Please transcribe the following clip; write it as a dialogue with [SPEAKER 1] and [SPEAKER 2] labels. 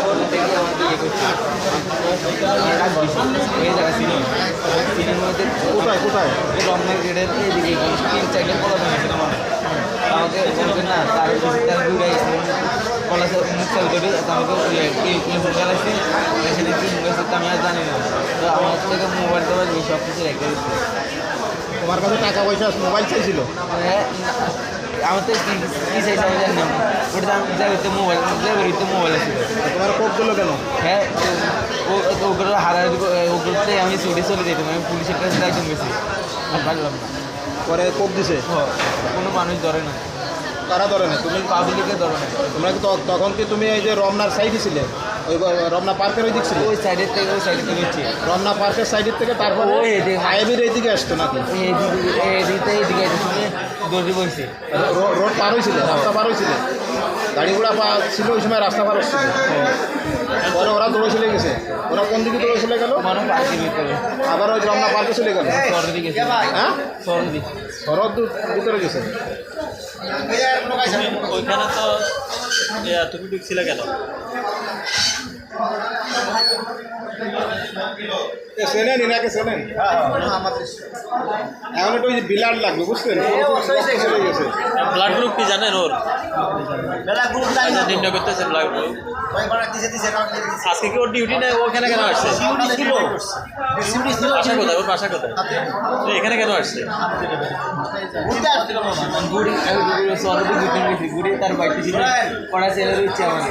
[SPEAKER 1] আমাকে ইয়ে করছে এই জায়গা সিনে সিনের মধ্যে
[SPEAKER 2] কোথায় কোথায়
[SPEAKER 1] এই গেটের এইদিকে তিন চারটে কলা ভেঙেছিল মানে আমাকে না তার তার দূরে কলা মুখ চালু করে আমাকে টেলিফোন চালাইছে সেখানে কি আমি আর জানি না তো আমার থেকে মোবাইল টোবাইল এই সব কিছু রেখে
[SPEAKER 2] তোমার কাছে টাকা পয়সা মোবাইল চাইছিল?
[SPEAKER 1] হ্যাঁ, কি চাইছে আমি জানি না ওটা আমি যাই মোবাইল যাই মোবাইল আছে
[SPEAKER 2] তোমার কোপ দিল কেন
[SPEAKER 1] হ্যাঁ ও ওগুলো হারাই ওগুলোতে আমি ছুটে চলে যেতাম আমি পুলিশের কাছে যাইতাম গেছি আর পারলাম না
[SPEAKER 2] পরে কোপ দিছে
[SPEAKER 1] কোনো মানুষ ধরে না
[SPEAKER 2] কারা ধরে না তুমি
[SPEAKER 1] পাবলিকে ধরে না
[SPEAKER 2] তোমরা কি তখন কি তুমি এই যে রমনার সাইডে ছিলে ওই রমনা পার্কের ওই দিক ছিলে
[SPEAKER 1] ওই সাইডের থেকে ওই সাইডে থেকে হচ্ছে
[SPEAKER 2] রমনা পার্কের সাইডের থেকে তারপর
[SPEAKER 1] ওই এদিকে।
[SPEAKER 2] হাইবির এইদিকে আসতো নাকি
[SPEAKER 1] এদিকে এদিকে শুনে দৌড়ে বসছে
[SPEAKER 2] রো- রোড পার হয়েছিল রাস্তা পার হয়েছিল গাড়ি ঘোড়া পা ছিল ওই সময় রাস্তা পার হচ্ছিল পরে ওরা দৌড়ে চলে গেছে। ওরা কোন দিকে দৌড়ে চলে গেল। আবার ওই রমনা পার্কে চলে গেল। হ্যাঁ শরৎ ভিতরে গেছে।
[SPEAKER 3] ওইখানে তো তুমি ঢুকছিলে কেন?
[SPEAKER 2] চেনেন ইনাকে চেনেন এখন একটু ওই যে বিলাট লাগবে বুঝলেন চলে গেছে
[SPEAKER 3] ব্লাড গ্রুপ কি জানেন ওর? আচ্ছা নির্ণয় করতেছেন ব্লাড গ্রুপ আজকে কি ওর ডিউটি নেই? ও এখানে কেন আসছে? বাসা কোথায়? ওর বাসা কোথায়? এখানে কেন আসছে?
[SPEAKER 1] ঘুরে তার বাড়িতে ছিল। পড়া ছেলে রয়েছে আমাকে